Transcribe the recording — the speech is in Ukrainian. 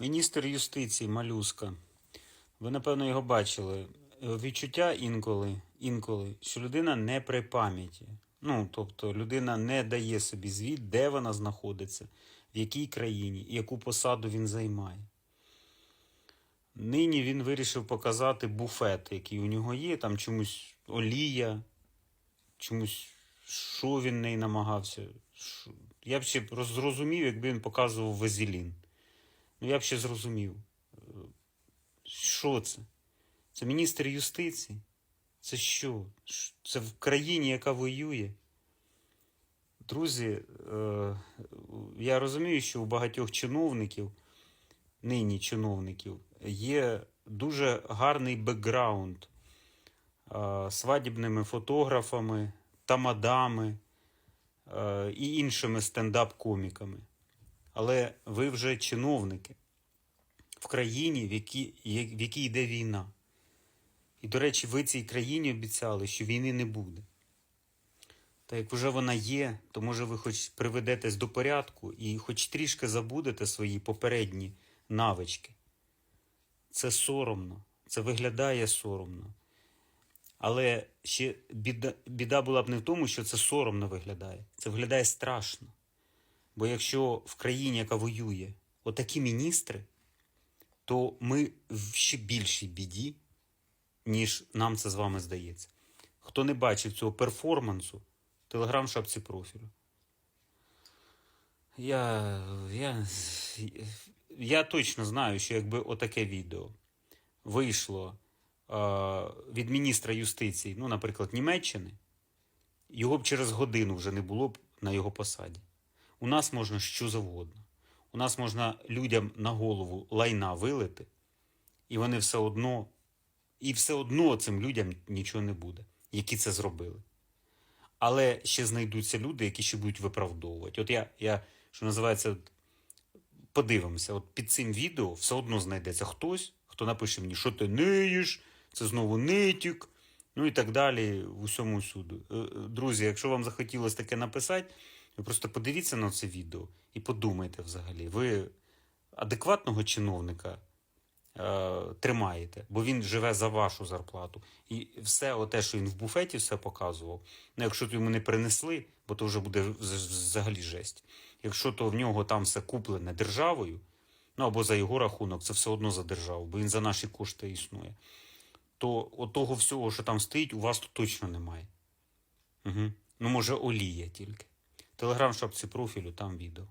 Міністр юстиції Малюска. Ви, напевно, його бачили. Е, Відчуття інколи, інколи, що людина не при пам'яті. Ну, тобто, людина не дає собі звіт, де вона знаходиться, в якій країні, яку посаду він займає. Нині він вирішив показати буфет, який у нього є, там чомусь олія, чомусь, що він неї намагався. Я б ще зрозумів, якби він показував вазелін. Ну, я б ще зрозумів. Що це? Це міністр юстиції? Це що? Це в країні, яка воює? Друзі, е, я розумію, що у багатьох чиновників, нині чиновників, є дуже гарний бекграунд е, свадібними фотографами, тамадами е, і іншими стендап-коміками. Але ви вже чиновники в країні, в якій, в якій йде війна. І, до речі, ви цій країні обіцяли, що війни не буде. Та як вже вона є, то може ви хоч приведетесь до порядку і хоч трішки забудете свої попередні навички. Це соромно, це виглядає соромно. Але ще біда, біда була б не в тому, що це соромно виглядає. Це виглядає страшно. Бо якщо в країні, яка воює, отакі міністри, то ми в ще більшій біді, ніж нам це з вами здається. Хто не бачив цього перформансу, телеграм шапці профілю. Я, я, я точно знаю, що якби отаке відео вийшло е, від міністра юстиції, ну, наприклад, Німеччини, його б через годину вже не було б на його посаді. У нас можна що завгодно. У нас можна людям на голову лайна вилити, і вони все одно, і все одно цим людям нічого не буде, які це зробили. Але ще знайдуться люди, які ще будуть виправдовувати. От я, я що називається, подивимося, от під цим відео все одно знайдеться хтось, хто напише мені, що ти ниєш, це знову нитік, ну і так далі, в усьому суду. Е, е, Друзі, якщо вам захотілося таке написати, ви просто подивіться на це відео і подумайте взагалі, ви адекватного чиновника е, тримаєте, бо він живе за вашу зарплату. І все оте, що він в буфеті все показував, ну якщо то йому не принесли, бо то вже буде взагалі жесть. Якщо то в нього там все куплене державою, ну або за його рахунок, це все одно за державу, бо він за наші кошти існує. То того всього, що там стоїть, у вас тут точно немає. Угу. Ну, може, олія тільки. Телеграм в шапці профілю, там відео.